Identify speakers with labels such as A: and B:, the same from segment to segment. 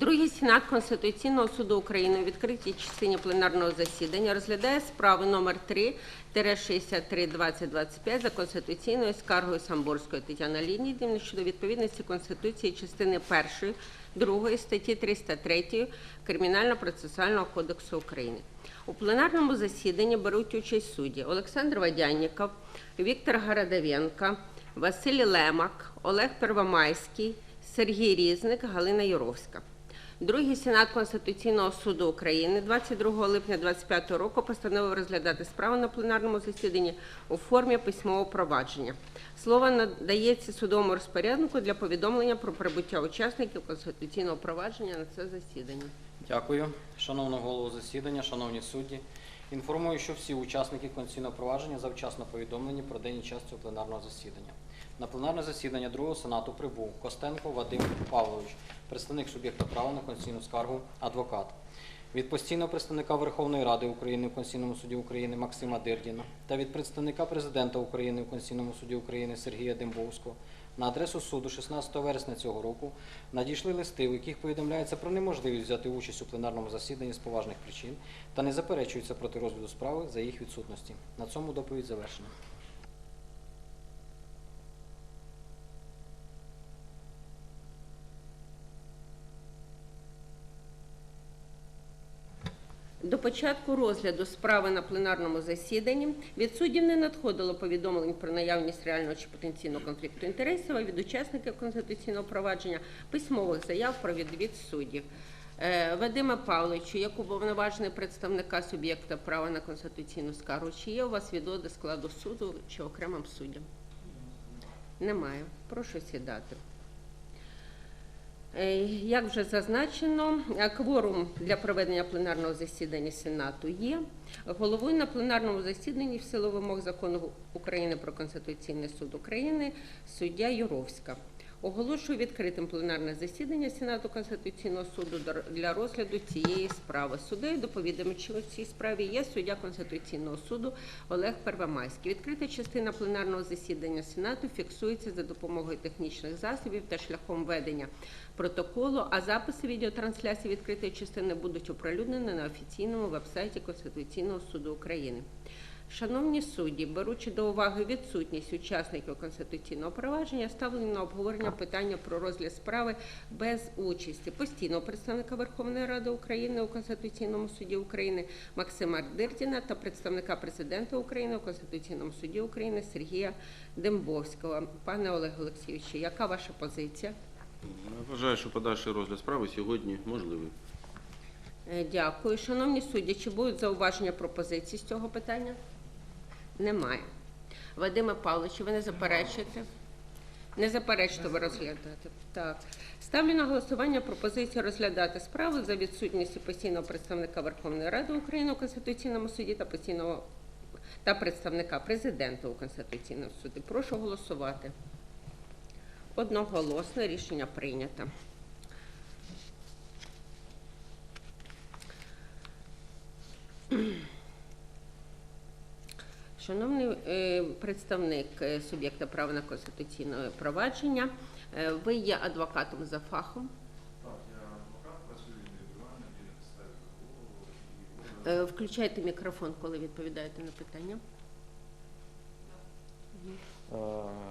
A: Другий сенат Конституційного суду України у відкритій частині пленарного засідання розглядає справу номер 3-63-2025 за конституційною скаргою Самборської Тетяни Леонідівни щодо відповідності Конституції частини 1, 2 статті 303 Кримінально-процесуального кодексу України. У пленарному засіданні беруть участь судді Олександр Вадянніков, Віктор Городовенко, Василь Лемак, Олег Первомайський, Сергій Різник, Галина Юровська. Другий сенат Конституційного суду України 22 липня 2025 року постановив розглядати справу на пленарному засіданні у формі письмового провадження. Слово надається судовому розпоряднику для повідомлення про прибуття учасників конституційного провадження на це засідання.
B: Дякую. Шановна голову засідання, шановні судді. Інформую, що всі учасники конституційного провадження завчасно повідомлені про день і час цього пленарного засідання. На пленарне засідання другого сенату прибув Костенко Вадим Павлович, представник суб'єкта права на конституційну скаргу, адвокат. Від постійного представника Верховної Ради України в Конституційному суді України Максима Дирдіна та від представника президента України в Конституційному суді України Сергія Дембовського на адресу суду 16 вересня цього року надійшли листи, у яких повідомляється про неможливість взяти участь у пленарному засіданні з поважних причин та не заперечується проти розгляду справи за їх відсутності. На цьому доповідь завершена.
A: До початку розгляду справи на пленарному засіданні від суддів не надходило повідомлень про наявність реального чи потенційного конфлікту інтересів, а від учасників конституційного провадження письмових заяв про відвід суддів. Е, Вадиме Павловичу, як уповноважений представника суб'єкта права на конституційну скаргу, чи є у вас відводи складу суду чи окремим суддям? Немає. Прошу сідати. Е, Як вже зазначено, е, кворум для проведення пленарного засідання Сенату є. Головою на пленарному засіданні в силу вимог закону України про Конституційний суд України суддя Юровська. Оголошую відкритим пленарне засідання Сенату Конституційного суду для розгляду цієї справи. Суддею доповідачем у цій справі є суддя Конституційного суду Олег Первомайський. Відкрита частина пленарного засідання Сенату фіксується за допомогою технічних засобів та шляхом ведення протоколу, а записи відеотрансляції відкритої частини будуть оприлюднені на офіційному вебсайті Конституційного суду України. Шановні судді, беручи до уваги відсутність учасників конституційного провадження, ставлено на обговорення питання про розгляд справи без участі постійного представника Верховної Ради України у Конституційному суді України Максима Дирдіна та представника президента України у Конституційному суді України Сергія Дембовського. Пане Олег Олексійовичу, яка ваша позиція?
C: Я вважаю, що подальший розгляд справи сьогодні можливий.
A: Е, Дякую. Шановні судді, чи будуть зауваження пропозиції з цього питання? Немає. Вадиме Павловичу, ви не заперечуєте? Не заперечуєте ви розглядати. Так. Ставлю на голосування пропозицію розглядати справу за відсутністю постійного представника Верховної Ради України у Конституційному суді та постійного та представника президента у Конституційному суді. Прошу голосувати. Одноголосно рішення прийнято. Шановний е, представник е, суб'єкта права на конституційне провадження, е, ви є адвокатом за фахом.
D: Так, я адвокат, працюю індивідуально, і на підставі договору,
A: Включайте мікрофон, коли відповідаєте на питання.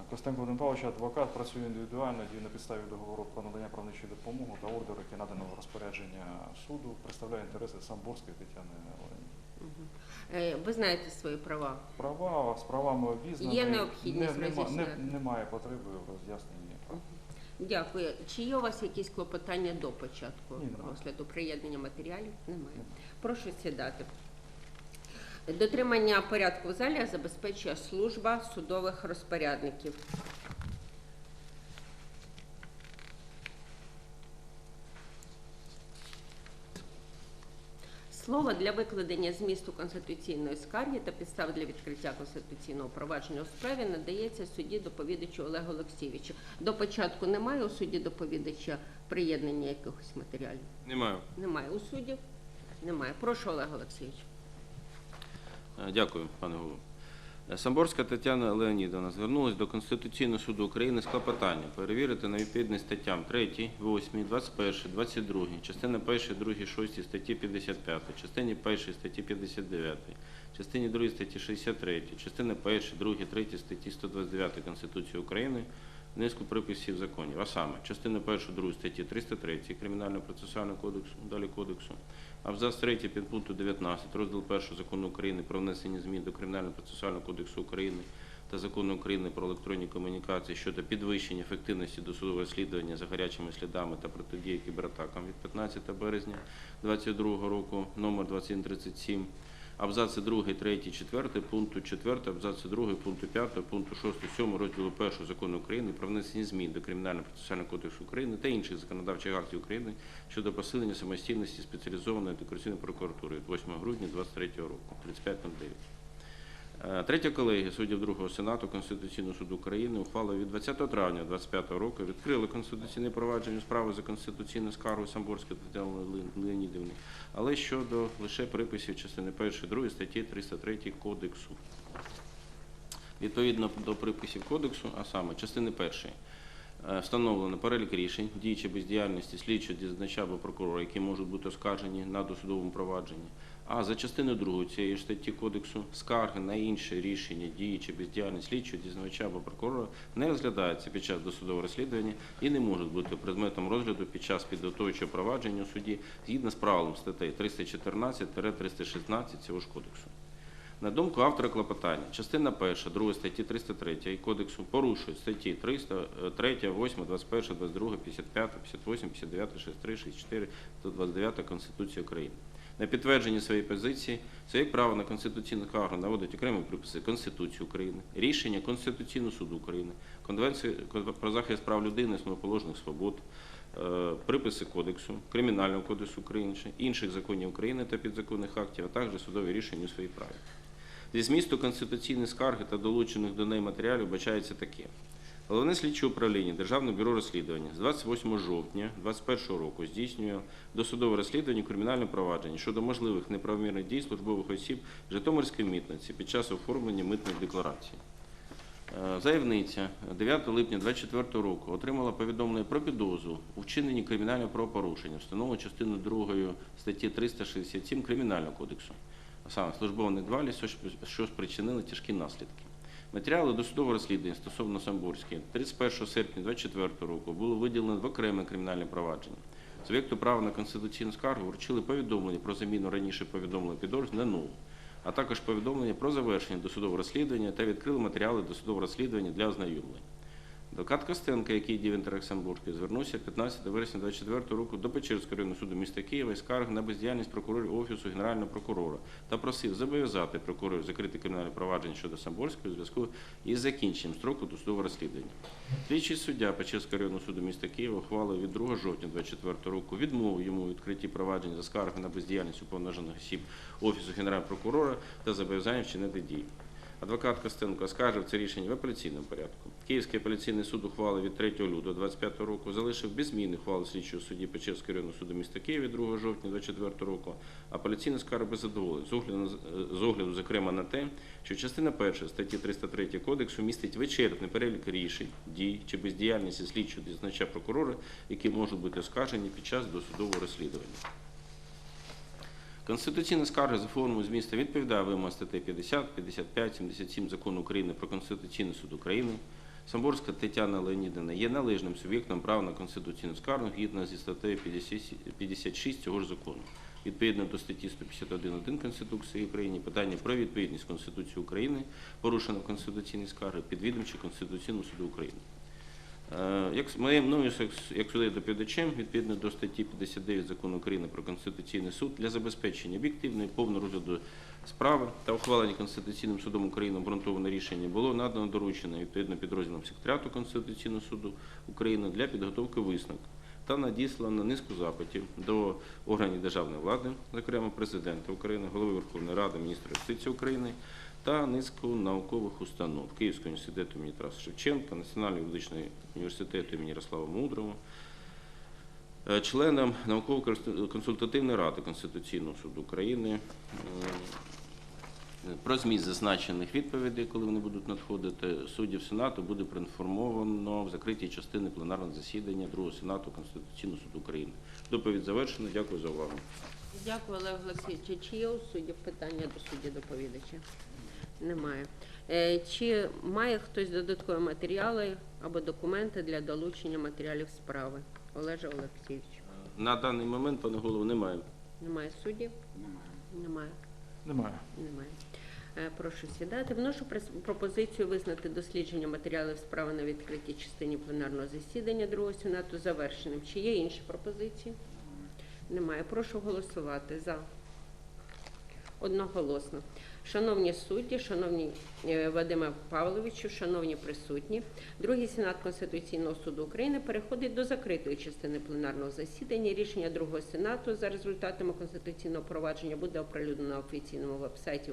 D: Костенко Вадим Павлович, адвокат, працюю індивідуально, дію на підставі договору про надання правничої допомоги та ордеру, який надано в розпорядження суду, представляю інтереси Самборської Тетяни Леонідівни.
A: Е, Ви знаєте свої права.
D: Права з правами обізнані.
A: Є необхідність
D: Не- нема-
A: роз'ясняти?
D: не- Немає потреби в роз'ясненні прав.
A: Дякую. Чи є у вас якісь клопотання до початку
D: Ні, немає.
A: розгляду приєднання матеріалів? Немає. Прошу сідати. Дотримання порядку в залі забезпечує служба судових розпорядників. Слово для викладення змісту конституційної скарги та підстав для відкриття конституційного провадження у справі надається судді доповідачу Олегу Олексійовичу. До початку немає у суді доповідача приєднання якихось матеріалів.
C: Немає.
A: Немає у суддів? Немає. Прошу Олег Олексійович.
C: Е, Дякую, пане голово. Самборська Тетяна Леонідовна звернулася до Конституційного суду України з клопотанням перевірити на відповідність статтям 3, 8, 21, 22, частина 1, 2, 6 статті 55, частині 1 статті 59, частині 2 статті 63, частини 1, 2, 3 статті 129 Конституції України низку приписів законів, а саме частина 1, 2 статті 303 Кримінального процесуального кодексу, далі кодексу, Абзац 3 підпункту 19 розділ 1 закону України про внесення змін до Кримінального процесуального кодексу України та закону України про електронні комунікації щодо підвищення ефективності досудового розслідування за гарячими слідами та протидії кібератакам від 15 березня 2022 року номер 2137 Абзаци 2, 3, 4 пункту 4, абзаци 2 пункту 5, пункту 6, 7 розділу 1 закону України про внесення змін до Кримінального процесуального кодексу України та інших законодавчих актів України щодо посилення самостійності спеціалізованої антикорупційної прокуратури від 8 грудня 2023 року 3509. Е, Третя колегія суддів Другого Сенату Конституційного суду України ухвала від 20 травня 2025 року відкрили конституційне провадження справи за конституційною скаргою Самборської Тетяни Ле- Леонідівни, але щодо лише приписів частини 1, 2 статті 303 Кодексу. Відповідно до приписів кодексу, а саме частини першої, е, встановлено перелік рішень, дії чи бездіяльності слідчого дізнача або прокурора, які можуть бути оскаржені на досудовому провадженні. А за частиною другої цієї статті кодексу скарги на інше рішення, дії чи бездіяльність слідчого дізнавача або прокурора не розглядаються під час досудового розслідування і не можуть бути предметом розгляду під час підготовчого провадження у суді згідно з правилом статей 314-316 цього ж кодексу. На думку автора клопотання, частина 1, 2 статті 303 Кодексу порушують статті 300, е, 3, 8, 21, 22, 55, 58, 59, 63, 64 та 29 Конституції України. На підтвердження своєї позиції своє право на конституційну скаргу наводить окремі приписи Конституції України, рішення Конституційного суду України, Конвенції про захист прав людини, основоположних свобод, е, приписи Кодексу, Кримінального кодексу України, інших законів України та підзаконних актів, а також судові рішення у своїй праві. Зі змісту конституційної скарги та долучених до неї матеріалів бачається таке. Головне слідче управління Державного бюро розслідування з 28 жовтня 2021 року здійснює досудове розслідування у кримінальному провадженні щодо можливих неправомірних дій службових осіб Житомирської митниці під час оформлення митних декларацій. Е, Заявниця 9 липня 2024 року отримала повідомлення про підозру у вчиненні кримінального правопорушення, встановленого частиною 2 статті 367 Кримінального кодексу, а саме службова недбалість, що спричинили тяжкі наслідки. Матеріали досудового розслідування стосовно Самбурської 31 серпня 2024 року було виділено в окреме кримінальне провадження. Суб'єкту права на конституційну скаргу вручили повідомлення про заміну раніше повідомлення підозр на нову, а також повідомлення про завершення досудового розслідування та відкрили матеріали досудового розслідування для ознайомлення. Адвокат Костенко, який діє в інтересах Самбурської, звернувся 15 вересня 2024 року до Печерського районного суду міста Києва із скарги на бездіяльність прокурорів Офісу Генерального прокурора та просив зобов'язати прокурорів закрити кримінальне провадження щодо Самборської у зв'язку із закінченням строку досудового розслідування. Слідчий суддя Печерського районного суду міста Києва ухвалив від 2 жовтня 2024 року відмову йому у відкритті провадження за скарги на бездіяльність уповноважених осіб Офісу Генерального прокурора та зобов'язання вчинити дії. Адвокат Костенко оскаржив це рішення в апеляційному порядку. Київський апеляційний суд ухвали від 3 лютого 2025 року залишив без зміни ухвалу слідчого судді Печерського районного суду міста Києва 2 жовтня 2024 року. Апеляційна скарга без задоволення з огляду, на- з огляду, зокрема, на те, що частина 1 статті 303 Кодексу містить вичерпний перелік рішень, дій чи бездіяльності слідчого дізнача прокурора, які можуть бути оскаржені під час досудового розслідування. Конституційна скарга за формою змісту відповідає вимогам статей 50, 55, 77 Закону України про Конституційний суд України. Самборська Тетяна Леонідовна є належним суб'єктом права на конституційну скаргу згідно зі статтею 56 цього ж закону. Відповідно до статті 151.1 Конституції України питання про відповідність Конституції України порушено в конституційній скарги підвідомчі Конституційному суду України. Е, Як моєю мною, як, суддею доповідачем, відповідно до статті 59 закону України про Конституційний суд для забезпечення об'єктивної повного розгляду справи та ухвалення Конституційним судом України обґрунтоване рішення було надано доручення відповідно підрозділам секретаріату Конституційного суду України для підготовки висновку та надіслано низку запитів до органів державної влади, зокрема президента України, голови Верховної Ради, міністра юстиції України та низку наукових установ Київського університету імені Тараса Шевченка, Національного юридичного університету імені Ярослава Мудрого, е, членам науково-консультативної ради Конституційного суду України. Про зміст зазначених відповідей, коли вони будуть надходити, суддів Сенату буде проінформовано в закритій частини пленарного засідання Другого Сенату Конституційного суду України. Доповідь завершена. Дякую за увагу.
A: Дякую, Олег Олексійович. Чи є у суддів питання до судді доповідача? Немає. Е, Чи має хтось додаткові матеріали або документи для долучення матеріалів справи? Олеже Олексійович.
C: На даний момент, пане голово, немає.
A: Немає суддів? Немає.
D: Немає.
A: Немає. Е, Прошу сідати. Вношу пропозицію визнати дослідження матеріалів справи на відкритій частині пленарного засідання Другого Сенату завершеним. Чи є інші пропозиції? Немає. Прошу голосувати за. Одноголосно. Шановні судді, шановні е, Вадиме Павловичу, шановні присутні, Другий Сенат Конституційного суду України переходить до закритої частини пленарного засідання. Рішення Другого Сенату за результатами конституційного провадження буде оприлюднено на офіційному вебсайті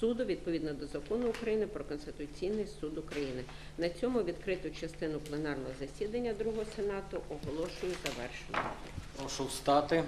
A: суду відповідно до закону України про Конституційний суд України. На цьому відкриту частину пленарного засідання Другого Сенату оголошую завершеною.
B: Прошу встати.